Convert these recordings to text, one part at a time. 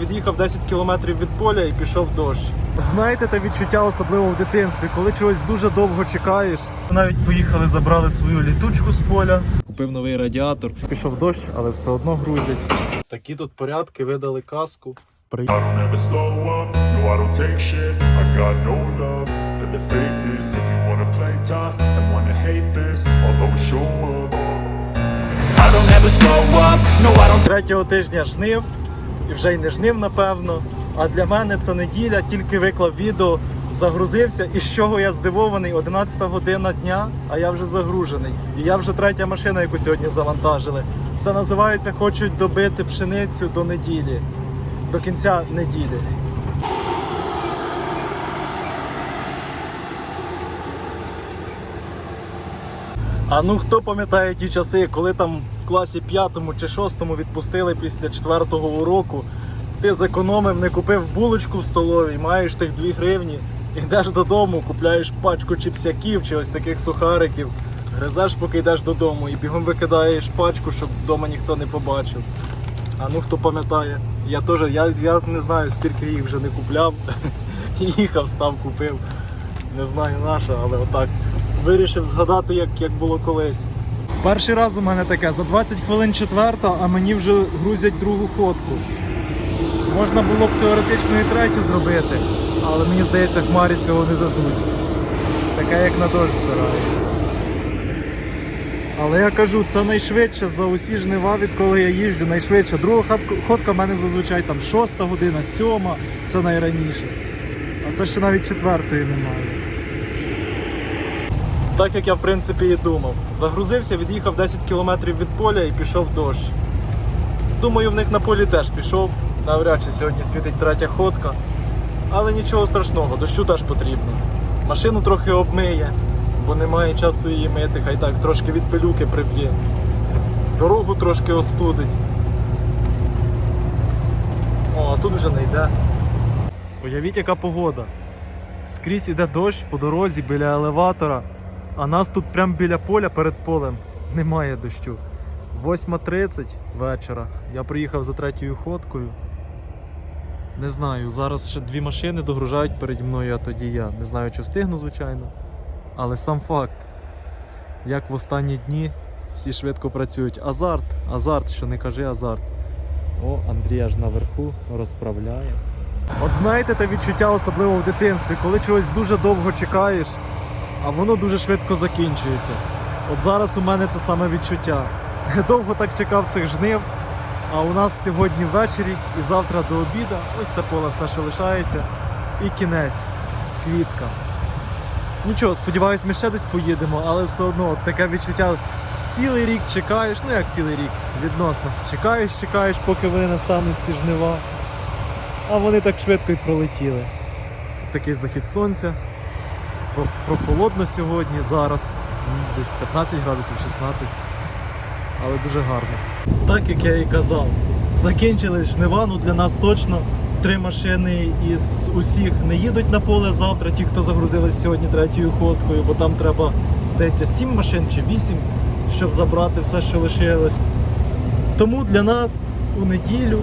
Від'їхав 10 кілометрів від поля і пішов дощ. От знаєте те відчуття, особливо в дитинстві, коли чогось дуже довго чекаєш. Навіть поїхали, забрали свою літучку з поля. Купив новий радіатор. Пішов дощ, але все одно грузять. Такі тут порядки, видали каску. Don't Третього тижня жнив, і вже й не жнив, напевно. А для мене це неділя, тільки виклав відео, загрузився. І з чого я здивований, 11 година дня, а я вже загружений. І я вже третя машина, яку сьогодні завантажили. Це називається хочуть добити пшеницю до неділі, до кінця неділі. А ну хто пам'ятає ті часи, коли там в класі п'ятому чи шостому відпустили після четвертого уроку, ти зекономив, не купив булочку в столовій, маєш тих 2 гривні, йдеш додому, купляєш пачку чіпсяків чи ось таких сухариків, гризеш, поки йдеш додому, і бігом викидаєш пачку, щоб вдома ніхто не побачив. А ну хто пам'ятає, я теж я, я не знаю, скільки їх вже не купляв. Їхав, став, купив. Не знаю на що, але отак. Вирішив згадати, як, як було колись. Перший раз у мене таке, за 20 хвилин четверта, а мені вже грузять другу ходку. Можна було б теоретично і третю зробити, але мені здається, хмарі цього не дадуть. Таке як на дощ збирається. Але я кажу, це найшвидше за усі жнива, відколи я їжджу, найшвидше. Друга ходка в мене зазвичай там 6 година, 7, це найраніше. А це ще навіть четвертої немає. Так як я в принципі і думав. Загрузився, від'їхав 10 кілометрів від поля і пішов дощ. Думаю, в них на полі теж пішов. Навряд чи сьогодні світить третя ходка. Але нічого страшного, дощу теж потрібно. Машину трохи обмиє, бо немає часу її мити, хай так трошки від пилюки приб'є. Дорогу трошки остудить. О, а тут вже не йде. Уявіть, яка погода. Скрізь іде дощ по дорозі біля елеватора, а нас тут прямо біля поля перед полем немає дощу. 8.30 вечора. Я приїхав за третьою ходкою. Не знаю, зараз ще дві машини догружають переді мною, а тоді я. Не знаю, чи встигну, звичайно. Але сам факт, як в останні дні всі швидко працюють. Азарт, азарт, що не кажи азарт. О, Андрій аж наверху розправляє. От знаєте те відчуття, особливо в дитинстві, коли чогось дуже довго чекаєш, а воно дуже швидко закінчується. От зараз у мене це саме відчуття. Довго так чекав цих жнив, а у нас сьогодні ввечері і завтра до обіда ось це поле все, що лишається, і кінець, квітка. Нічого, сподіваюсь, ми ще десь поїдемо, але все одно таке відчуття. Цілий рік чекаєш, ну як цілий рік, відносно. Чекаєш, чекаєш, поки вони настануть ці жнива. А вони так швидко й пролетіли. Такий захід сонця. Про- Прохолодно сьогодні, зараз. Десь 15 градусів, 16. Але дуже гарно. Так як я і казав, закінчились жнива, ну для нас точно. Три машини із усіх не їдуть на поле завтра, ті, хто загрузились сьогодні третьою ходкою, бо там треба, здається, 7 машин чи 8, щоб забрати все, що лишилось. Тому для нас у неділю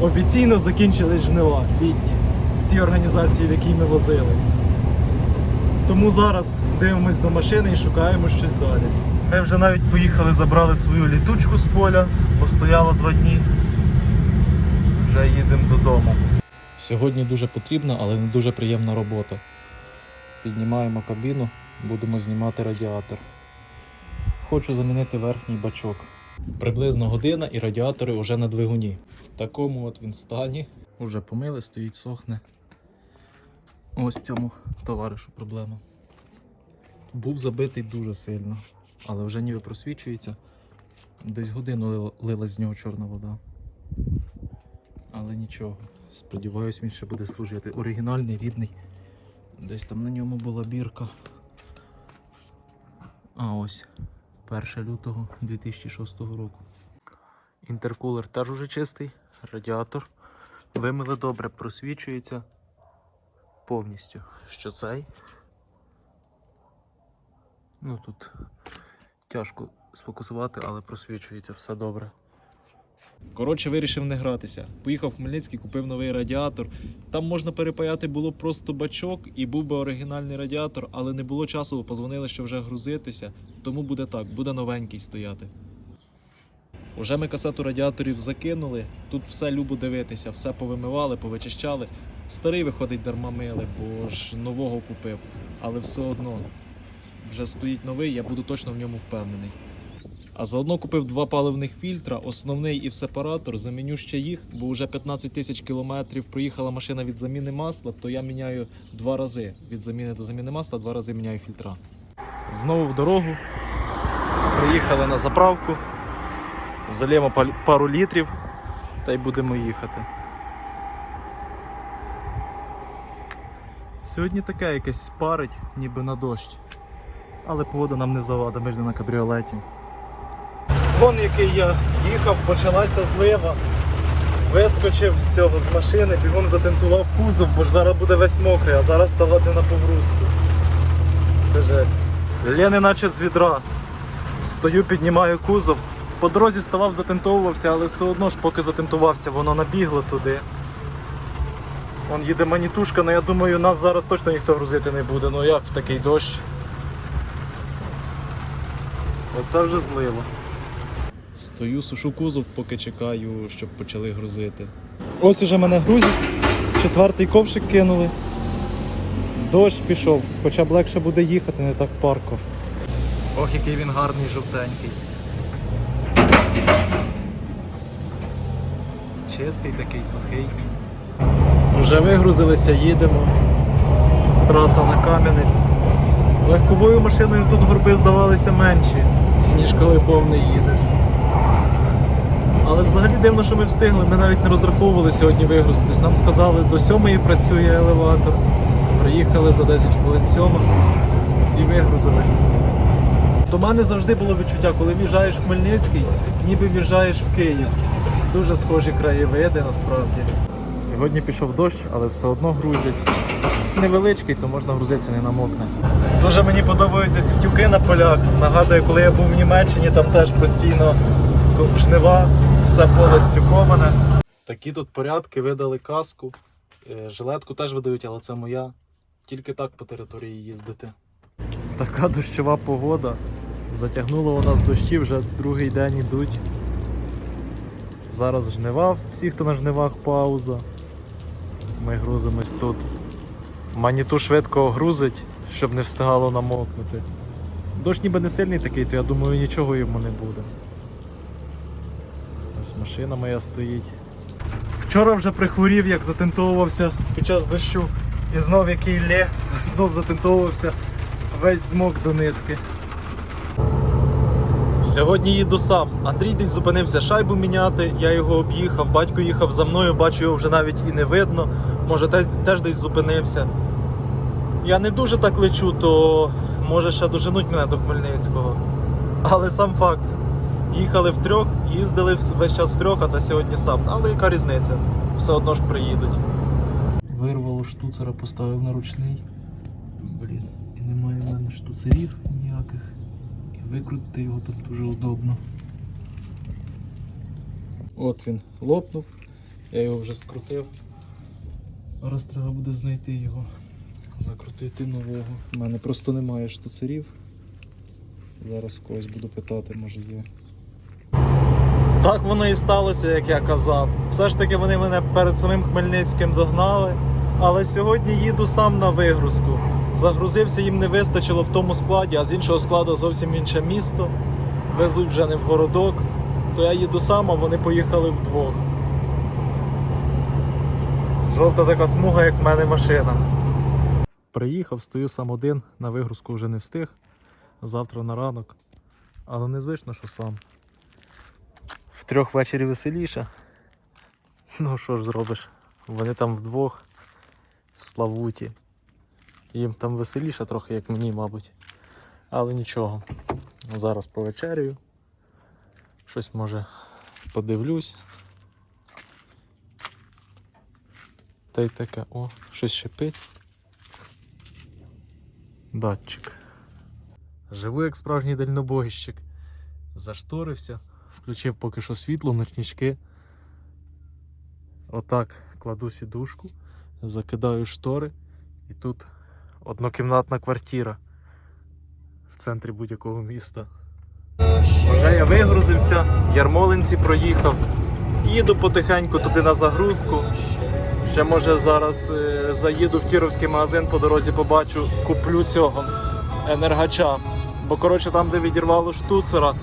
офіційно закінчились жнива літні в цій організації, в якій ми возили. Тому зараз дивимось до машини і шукаємо щось далі. Ми вже навіть поїхали, забрали свою літучку з поля, постояла два дні. Вже їдемо додому. Сьогодні дуже потрібна, але не дуже приємна робота. Піднімаємо кабіну, будемо знімати радіатор. Хочу замінити верхній бачок. Приблизно година і радіатори вже на двигуні. В такому от він стані. Уже помили, стоїть, сохне. Ось в цьому товаришу проблема. Був забитий дуже сильно, але вже ніби просвічується. Десь годину лила- з нього чорна вода. Але нічого. Сподіваюсь, він ще буде служити. Оригінальний, рідний. Десь там на ньому була бірка. А ось. 1 лютого 2006 року. Інтеркулер теж уже чистий, радіатор. Вимили добре, просвічується повністю. Що цей? Ну тут тяжко сфокусувати, але просвічується все добре. Коротше, вирішив не гратися. Поїхав в Хмельницький, купив новий радіатор. Там можна перепаяти було просто бачок і був би оригінальний радіатор, але не було часу, позвонили, що вже грузитися. Тому буде так, буде новенький стояти. Уже ми касету радіаторів закинули. Тут все любо дивитися, все повимивали, повичищали. Старий виходить дарма мили, бо ж нового купив. Але все одно вже стоїть новий, я буду точно в ньому впевнений. А заодно купив два паливних фільтра, основний і в сепаратор. Заміню ще їх, бо вже 15 тисяч кілометрів проїхала машина від заміни масла, то я міняю два рази. Від заміни до заміни масла два рази міняю фільтра. Знову в дорогу. Приїхали на заправку. Залємо пару літрів та й будемо їхати. Сьогодні таке якесь парить, ніби на дощ. Але погода нам не завада, ми ж не на кабріолеті. Вон який я їхав, почалася злива. Вискочив з цього з машини, бігом затентував кузов, бо ж зараз буде весь мокрий, а зараз ставати на погрузку. Це жесть. Лє наче з відра. Стою, піднімаю кузов. По дорозі ставав, затентовувався, але все одно ж поки затентувався, воно набігло туди. Вон їде манітушка, але я думаю, нас зараз точно ніхто грузити не буде. Ну як в такий дощ? Оце вже зливо. Стою, сушу кузов, поки чекаю, щоб почали грузити. Ось уже мене грузять. Четвертий ковшик кинули. Дощ пішов, хоча б легше буде їхати, не так парко. Ох, який він гарний жовтенький. Чистий такий сухий. Вже вигрузилися, їдемо. Траса на Кам'янець. Легковою машиною тут горби здавалися менші, ніж коли повний їдеш. Але взагалі дивно, що ми встигли. Ми навіть не розраховували сьогодні вигрузитись. Нам сказали, до сьомої працює елеватор. Приїхали за 10 хвилин сьома і вигрузились. До мене завжди було відчуття, коли в'їжджаєш в Хмельницький, ніби в'їжджаєш в Київ. Дуже схожі краєвиди насправді. Сьогодні пішов дощ, але все одно грузять. Невеличкий, то можна грузитися не намокне. Дуже мені подобаються ці тюки на полях. Нагадую, коли я був в Німеччині, там теж постійно жнива, все поле стюковане. Такі тут порядки, видали каску. Е, Жилетку теж видають, але це моя. Тільки так по території їздити. Така дощова погода. Затягнуло вона з дощі, вже другий день ідуть. Зараз жнива, всі, хто на жнивах, пауза. Ми грузимось тут. Маніту швидко грузить, щоб не встигало намокнути. Дощ ніби не сильний такий, то я думаю нічого йому не буде. Ось машина моя стоїть. Вчора вже прихворів, як затентовувався під час дощу. І знов який лє, знов затентовувався, весь змок до нитки. Сьогодні їду сам. Андрій десь зупинився шайбу міняти, я його об'їхав, батько їхав за мною, бачу його вже навіть і не видно. Може теж, теж десь зупинився. Я не дуже так лечу, то може ще доженуть мене до Хмельницького. Але сам факт. Їхали втрьох, їздили весь час втрьох, а це сьогодні сам. Але яка різниця? Все одно ж приїдуть. Вирвало штуцера, поставив на ручний. Блін, і немає в мене штуцерів ніяких. І викрутити його там дуже удобно. От він лопнув, я його вже скрутив. Зараз треба буде знайти його, закрутити нового. У мене просто немає штуцерів. Зараз в когось буду питати, може є. Так воно і сталося, як я казав. Все ж таки вони мене перед самим Хмельницьким догнали. Але сьогодні їду сам на вигрузку. Загрузився, їм не вистачило в тому складі, а з іншого складу зовсім інше місто. Везуть вже не в городок. То я їду сам, а вони поїхали вдвох. Жовта така смуга, як в мене машина. Приїхав, стою сам один, на вигрузку вже не встиг. Завтра на ранок. Але незвично, що сам. В трьох ввечері веселіше. Ну що ж зробиш? Вони там вдвох в Славуті. Їм там веселіше трохи, як мені, мабуть. Але нічого. Зараз повечерюю. Щось може подивлюсь. Та й таке, о, щось шипить. Датчик. Живу як справжній дальнобойщик. Зашторився, включив поки що світло, ночнички. Отак кладу сідушку, закидаю штори, і тут однокімнатна квартира в центрі будь-якого міста. Вже я вигрузився, Ярмолинці проїхав. Їду потихеньку туди на загрузку. Ще може зараз е, заїду в Кіровський магазин по дорозі побачу, куплю цього енергача. Бо коротше там, де відірвало штуцера,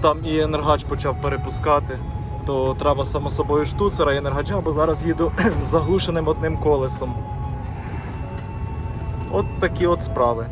там і енергач почав перепускати. То треба само собою штуцера і енергача, бо зараз їду заглушеним одним колесом. От такі от справи.